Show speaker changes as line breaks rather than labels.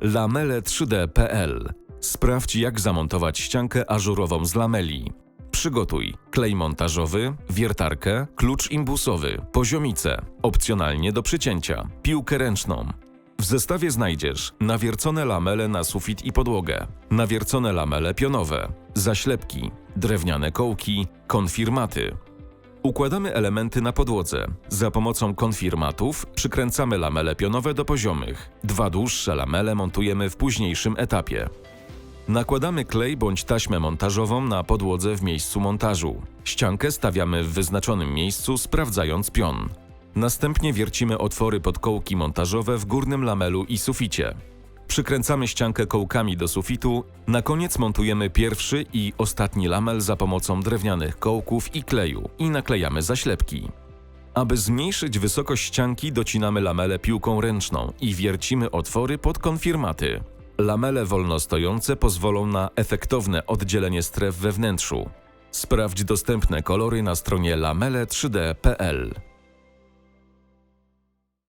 lamele3d.pl. Sprawdź, jak zamontować ściankę ażurową z lameli. Przygotuj klej montażowy, wiertarkę, klucz imbusowy, poziomicę, opcjonalnie do przycięcia, piłkę ręczną. W zestawie znajdziesz nawiercone lamele na sufit i podłogę, nawiercone lamele pionowe, zaślepki, drewniane kołki, konfirmaty. Układamy elementy na podłodze. Za pomocą konfirmatów przykręcamy lamele pionowe do poziomych. Dwa dłuższe lamele montujemy w późniejszym etapie. Nakładamy klej bądź taśmę montażową na podłodze w miejscu montażu. Ściankę stawiamy w wyznaczonym miejscu, sprawdzając pion. Następnie wiercimy otwory pod kołki montażowe w górnym lamelu i suficie. Przykręcamy ściankę kołkami do sufitu, na koniec montujemy pierwszy i ostatni lamel za pomocą drewnianych kołków i kleju i naklejamy zaślepki. Aby zmniejszyć wysokość ścianki, docinamy lamele piłką ręczną i wiercimy otwory pod konfirmaty. Lamele wolno stojące pozwolą na efektowne oddzielenie stref we wnętrzu. Sprawdź dostępne kolory na stronie lamele3d.pl.